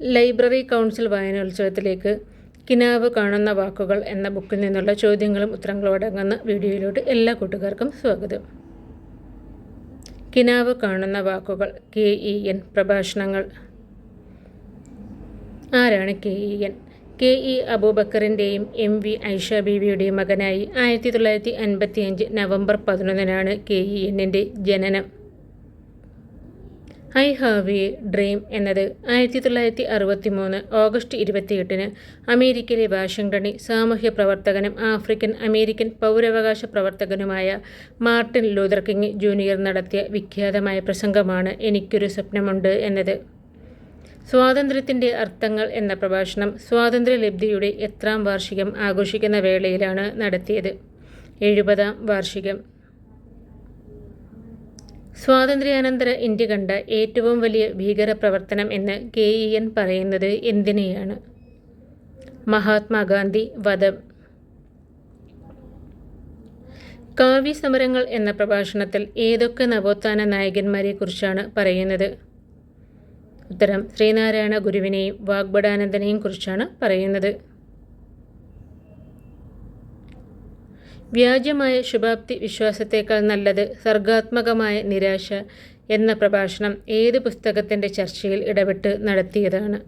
Library council വായനോത്സവത്തിലേക്ക് കിനാവ് കാണുന്ന വാക്കുകൾ എന്ന ബുക്കിൽ നിന്നുള്ള ചോദ്യങ്ങളും ഉത്തരങ്ങളും അടങ്ങുന്ന വീഡിയോയിലോട്ട് എല്ലാ കൂട്ടുകാർക്കും സ്വാഗതം. കിനാവ് കാണുന്ന വാക്കുകൾ കെ ഇ എൻ പ്രഭാഷണങ്ങൾ. ആരാണ് K E N? K E അബൂബക്കറിന്റെയും M V Aisha ബീവിയുടെയും മകനായി ആയിരത്തി തൊള്ളായിരത്തി അൻപത്തി അഞ്ച് നവംബർ പതിനൊന്നിനാണ് കെ ഇ എന്നിന്റെ ജനനം. ഐ ഹാവ് എ ഡ്രീം എന്നത് ആയിരത്തി തൊള്ളായിരത്തി അറുപത്തി മൂന്ന് ഓഗസ്റ്റ് ഇരുപത്തിയെട്ടിന് അമേരിക്കയിലെ വാഷിംഗ്ടണിൽ സാമൂഹ്യ പ്രവർത്തകനും ആഫ്രിക്കൻ അമേരിക്കൻ പൗരാവകാശ പ്രവർത്തകനുമായ മാർട്ടിൻ ലൂതർ കിങ് ജൂനിയർ നടത്തിയ വിഖ്യാതമായ പ്രസംഗമാണ് എനിക്കൊരു സ്വപ്നമുണ്ട് എന്നത്. സ്വാതന്ത്ര്യത്തിന്റെ അർത്ഥങ്ങൾ എന്ന പ്രഭാഷണം സ്വാതന്ത്ര്യലബ്ധിയുടെ എത്രാം വാർഷികം ആഘോഷിക്കുന്ന വേളയിലാണ് നടത്തിയത്. എഴുപതാം വാർഷികം സ്വാതന്ത്ര്യാനന്തര ഇന്ത്യ കണ്ട ഏറ്റവും വലിയ ഭീകരപ്രവർത്തനം എന്ന് കെ ഇ എൻ പറയുന്നത് എന്തിനെയാണ്? മഹാത്മാഗാന്ധി വധം. കാവ്യ സമരങ്ങൾ എന്ന പ്രഭാഷണത്തിൽ ഏതൊക്കെ നവോത്ഥാന നായകന്മാരെക്കുറിച്ചാണ് പറയുന്നത്? ഉത്തരം ശ്രീനാരായണ ഗുരുവിനെയും വാഗ്ബടാനന്ദനെയും കുറിച്ചാണ് പറയുന്നത്. വ്യാജമായ ശുഭാപ്തി വിശ്വാസത്തേക്കാൾ നല്ലത് സർഗാത്മകമായ നിരാശ എന്ന പ്രഭാഷണം ഏത് പുസ്തകത്തിന്റെ ചർച്ചയിൽ ഇടപെട്ട് നടത്തിയതാണ്?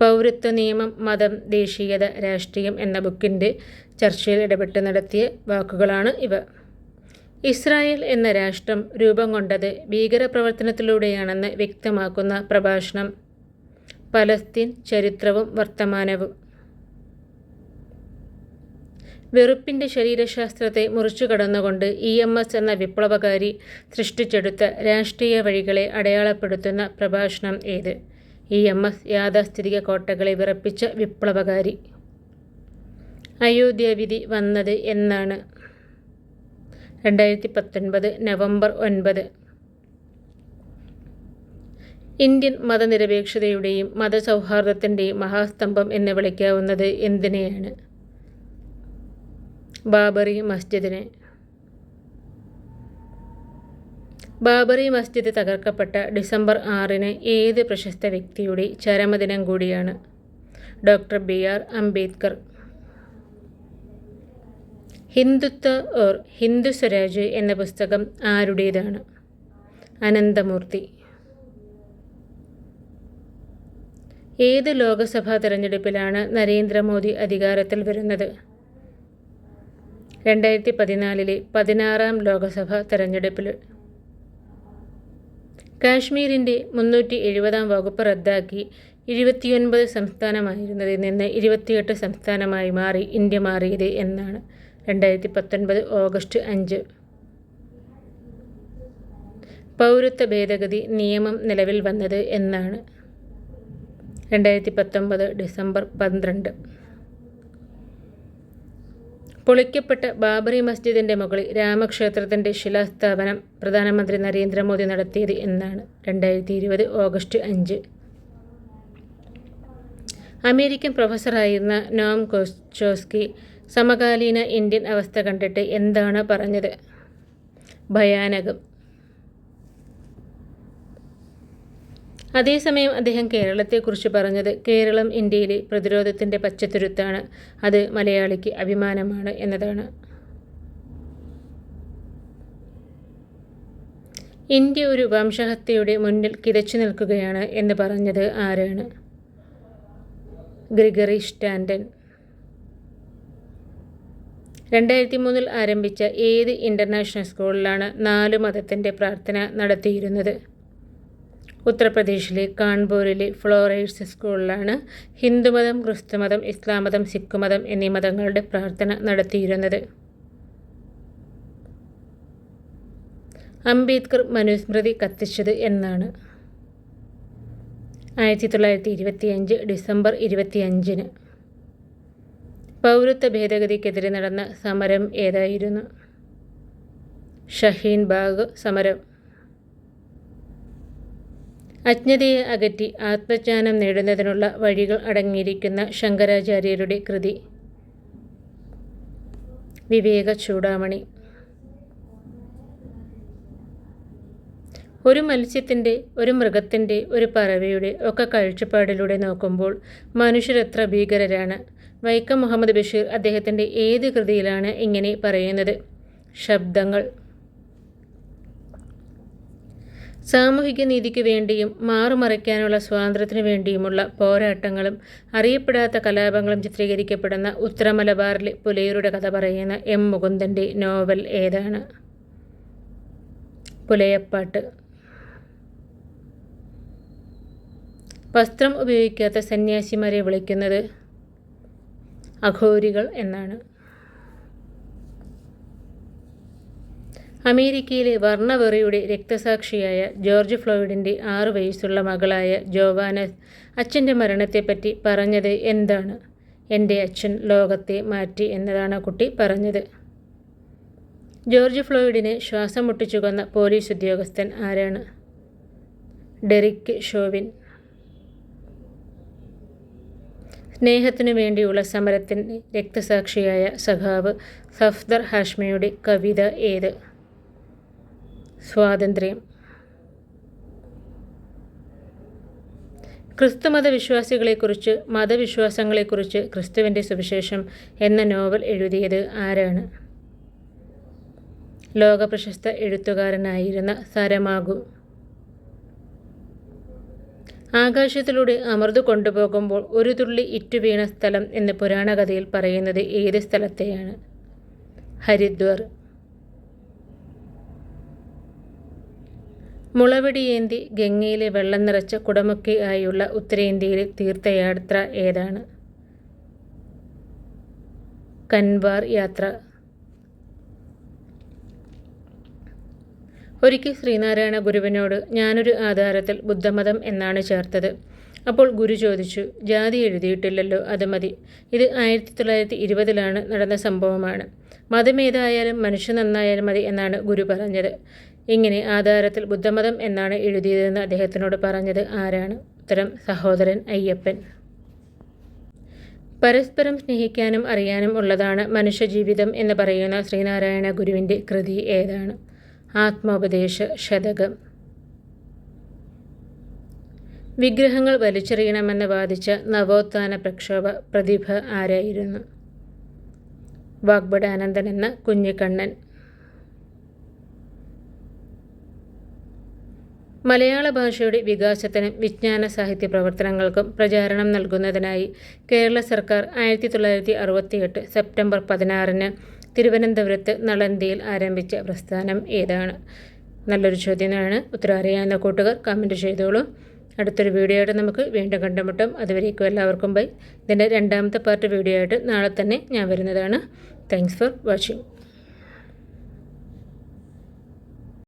പൗരത്വ നിയമം മതം ദേശീയത രാഷ്ട്രീയം എന്ന ബുക്കിന്റെ ചർച്ചയിൽ ഇടപെട്ട് നടത്തിയ വാക്കുകളാണ് ഇവ. ഇസ്രായേൽ എന്ന രാഷ്ട്രം രൂപം കൊണ്ടത് ഭീകരപ്രവർത്തനത്തിലൂടെയാണെന്ന് വ്യക്തമാക്കുന്ന പ്രഭാഷണം. പലസ്തീൻ ചരിത്രവും വർത്തമാനവും. വെറുപ്പിന്റെ ശരീരശാസ്ത്രത്തെ മുറിച്ചു കടന്നുകൊണ്ട് ഇ എം എസ് എന്ന വിപ്ലവകാരി സൃഷ്ടിച്ചെടുത്ത രാഷ്ട്രീയ വഴികളെ അടയാളപ്പെടുത്തുന്ന പ്രഭാഷണം ഏത്? ഇ എം എസ് യാഥാസ്ഥിതിക കോട്ടകളെ വിറപ്പിച്ച വിപ്ലവകാരി. അയോധ്യ വിധി വന്നത് എന്നാണ്. രണ്ടായിരത്തി പത്തൊൻപത് നവംബർ ഒൻപത്. ഇന്ത്യൻ മതനിരപേക്ഷതയുടെയും മതസൗഹാർദ്ദത്തിന്റെയും മഹാസ്തംഭം എന്ന് വിളിക്കാവുന്നത് എന്തിനെയാണ്? ബാബറി മസ്ജിദിനെ. ബാബറി മസ്ജിദ് തകർക്കപ്പെട്ട ഡിസംബർ ആറിന് ഏത് പ്രശസ്ത വ്യക്തിയുടെ ചരമദിനം കൂടിയാണ്? Doctor B R Ambedkar. Hindutva or Hindu Swaraj എന്ന പുസ്തകം ആരുടേതാണ്? അനന്തമൂർത്തി. ഏത് ലോകസഭാ തെരഞ്ഞെടുപ്പിലാണ് നരേന്ദ്രമോദി അധികാരത്തിൽ വരുന്നത്? രണ്ടായിരത്തി പതിനാലിലെ പതിനാറാം ലോകസഭാ തെരഞ്ഞെടുപ്പിൽ. കാശ്മീരിന്റെ മുന്നൂറ്റി എഴുപതാം വകുപ്പ് റദ്ദാക്കി ഇരുപത്തിയൊൻപത് സംസ്ഥാനമായിരുന്നതിൽ നിന്ന് ഇരുപത്തിയെട്ട് സംസ്ഥാനമായി മാറി ഇന്ത്യ മാറിയത് എന്നാണ് രണ്ടായിരത്തി പത്തൊൻപത് ഓഗസ്റ്റ് അഞ്ച്. പൗരത്വ ഭേദഗതി നിയമം നിലവിൽ വന്നത് എന്നാണ് രണ്ടായിരത്തി പത്തൊമ്പത് ഡിസംബർ പന്ത്രണ്ട്. പൊളിക്കപ്പെട്ട ബാബറി മസ്ജിദിന്റെ മുകളിൽ രാമക്ഷേത്രത്തിന്റെ ശിലാസ്ഥാപനം പ്രധാനമന്ത്രി നരേന്ദ്രമോദി നടത്തിയത് എന്നാണ് രണ്ടായിരത്തി ഇരുപത് ഓഗസ്റ്റ് അഞ്ച്. അമേരിക്കൻ പ്രൊഫസറായിരുന്ന നോം കോസ്റ്റോസ്കി സമകാലീന ഇന്ത്യൻ അവസ്ഥ കണ്ടിട്ട് എന്താണ് പറഞ്ഞത്? ഭയാനകം. അതേസമയം അദ്ദേഹം കേരളത്തെക്കുറിച്ച് പറഞ്ഞത് കേരളം ഇന്ത്യയിലെ പ്രതിരോധത്തിന്റെ പച്ചത്തുരുത്താണ്. അത് മലയാളിക്ക് അഭിമാനമാണ് എന്നതാണ്. ഇന്ത്യ ഒരു വംശഹത്യയുടെ മുന്നിൽ കിതച്ചു നിൽക്കുകയാണ് എന്ന് പറഞ്ഞത് ആരാണ്? ഗ്രിഗറി സ്റ്റാൻഡൻ രണ്ടായിരത്തി മൂന്നിൽ ആരംഭിച്ച ഏത് ഇന്റർനാഷണൽ സ്കൂളിലാണ് നാല് മതത്തിന്റെ പ്രാർത്ഥന നടത്തിയിരുന്നത്? ഉത്തർപ്രദേശിലെ കാൺപൂരിലെ ഫ്ലോറേഴ്സ് സ്കൂളിലാണ് ഹിന്ദുമതം ക്രിസ്തുമതം ഇസ്ലാം മതം സിഖ് മതം എന്നീ മതങ്ങളുടെ പ്രാർത്ഥന നടത്തിയിരുന്നത്. അംബേദ്കർ മനുസ്മൃതി കത്തിച്ചത് എന്നാണ്. ആയിരത്തി തൊള്ളായിരത്തി ഇരുപത്തിയഞ്ച് ഡിസംബർ ഇരുപത്തിയഞ്ചിന് പൗരത്വ ഭേദഗതിക്കെതിരെ നടന്ന സമരം ഏതായിരുന്നു? ഷഹീൻ ബാഗ് സമരം. അജ്ഞതയെ അകറ്റി ആത്മജ്ഞാനം നേടുന്നതിനുള്ള വഴികൾ അടങ്ങിയിരിക്കുന്ന ശങ്കരാചാര്യരുടെ കൃതി. വിവേക ചൂടാമണി. ഒരു മത്സ്യത്തിന്റെ ഒരു മൃഗത്തിന്റെ ഒരു പറവയുടെ ഒക്കെ കാഴ്ചപ്പാടിലൂടെ നോക്കുമ്പോൾ മനുഷ്യരെത്ര ഭീകരരാണ്. വൈക്കം മുഹമ്മദ് ബഷീർ അദ്ദേഹത്തിന്റെ ഏത് കൃതിയിലാണ് ഇങ്ങനെ പറയുന്നത്? ശബ്ദങ്ങൾ. സാമൂഹിക നീതിക്ക് വേണ്ടിയും മാറുമറയ്ക്കാനുള്ള സ്വാതന്ത്ര്യത്തിനു വേണ്ടിയുമുള്ള പോരാട്ടങ്ങളും അറിയപ്പെടാത്ത കലാപങ്ങളും ചിത്രീകരിക്കപ്പെടുന്ന ഉത്തരമലബാറിലെ പുലയരുടെ കഥ പറയുന്ന എം മുകുന്ദന്റെ നോവൽ ഏതാണ്? പുലയപ്പാട്ട്. വസ്ത്രം ഉപയോഗിക്കാത്ത സന്യാസിമാരെ വിളിക്കുന്നത് അഘോരികൾ എന്നാണ്. അമേരിക്കയിലെ വർണവെറിയുടെ രക്തസാക്ഷിയായ ജോർജ് ഫ്ലോയിഡിന്റെ ആറു വയസ്സുള്ള മകളായ ജോവാന അച്ഛന്റെ മരണത്തെപ്പറ്റി പറഞ്ഞത് എന്താണ്? എന്റെ അച്ഛൻ ലോകത്തെ മാറ്റി എന്നതാണ് കുട്ടി പറഞ്ഞത്. ജോർജ് ഫ്ലോയിഡിനെ ശ്വാസം മുട്ടിച്ചു കൊന്ന പോലീസ് ഉദ്യോഗസ്ഥൻ ആരാണ്? Derek Chauvin. സ്നേഹത്തിനു വേണ്ടിയുള്ള സമരത്തിന്റെ രക്തസാക്ഷിയായ സഖാവ് സഫ്ദർ ഹാഷ്മിയുടെ കവിത ഏത്? സ്വാതന്ത്ര്യം. ക്രിസ്തുമത വിശ്വാസികളെക്കുറിച്ച് മതവിശ്വാസങ്ങളെക്കുറിച്ച് ക്രിസ്തുവിന്റെ സുവിശേഷം എന്ന നോവൽ എഴുതിയത് ആരാണ്? ലോകപ്രശസ്ത എഴുത്തുകാരനായിരുന്ന സരമാഗു. ആകാശത്തിലൂടെ അമർതു കൊണ്ടുപോകുമ്പോൾ ഒരു തുള്ളി ഇറ്റുവീണ സ്ഥലം എന്ന് പുരാണകഥയിൽ പറയുന്നത് ഏത് സ്ഥലത്തെയാണ്? ഹരിദ്വാർ. മുളവടിയേന്തി ഗംഗയിലെ വെള്ളം നിറച്ച കുടമൊക്കെ ആയുള്ള ഉത്തരേന്ത്യയിലെ തീർത്ഥയാത്ര ഏതാണ്? കൻവാർ യാത്ര. ഒരിക്കൽ ശ്രീനാരായണ ഗുരുവിനോട് ഞാനൊരു ആധാരത്തിൽ ബുദ്ധമതം എന്നാണ് ചേർത്തത്. അപ്പോൾ ഗുരു ചോദിച്ചു ജാതി എഴുതിയിട്ടില്ലല്ലോ അത് മതി. ഇത് ആയിരത്തി തൊള്ളായിരത്തി ഇരുപതിലാണ് നടന്ന സംഭവമാണ്. മതമേതായാലും മനുഷ്യ നന്നായാലും മതി എന്നാണ് ഗുരു പറഞ്ഞത്. ഇങ്ങനെ ആധാരത്തിൽ ബുദ്ധമതം എന്നാണ് എഴുതിയതെന്ന് അദ്ദേഹത്തിനോട് പറഞ്ഞത് ആരാണ്? ഉത്തരം സഹോദരൻ അയ്യപ്പൻ. പരസ്പരം സ്നേഹിക്കാനും അറിയാനും ഉള്ളതാണ് മനുഷ്യജീവിതം എന്ന് പറയുന്ന ശ്രീനാരായണ ഗുരുവിന്റെ കൃതി ഏതാണ്? ആത്മോപദേശ ശതകം. വിഗ്രഹങ്ങൾ വലിച്ചെറിയണമെന്ന് വാദിച്ച നവോത്ഥാന പ്രക്ഷോഭ പ്രതിഭ ആരായിരുന്നു? വാഗ്ബടാനന്ദൻ എന്ന കുഞ്ഞിക്കണ്ണൻ. മലയാള ഭാഷയുടെ വികാസത്തിനും വിജ്ഞാന സാഹിത്യ പ്രവർത്തനങ്ങൾക്കും പ്രചാരണം നൽകുന്നതിനായി കേരള സർക്കാർ ആയിരത്തി തൊള്ളായിരത്തി അറുപത്തിയെട്ട് സെപ്റ്റംബർ പതിനാറിന് തിരുവനന്തപുരത്ത് നളന്തിയിൽ ആരംഭിച്ച പ്രസ്ഥാനം ഏതാണ്? നല്ലൊരു ചോദ്യമാണ്. ഉത്തരം അറിയാവുന്ന കൂട്ടുകാർ കമന്റ് ചെയ്തോളൂ. അടുത്തൊരു വീഡിയോ ആയിട്ട് നമുക്ക് വീണ്ടും കണ്ടുമുട്ടും. അതുവരേക്കും എല്ലാവർക്കും ബൈ. ഇതിന്റെ രണ്ടാമത്തെ പാർട്ട് വീഡിയോ ആയിട്ട് നാളെ തന്നെ ഞാൻ വരുന്നതാണ്. Thanks for watching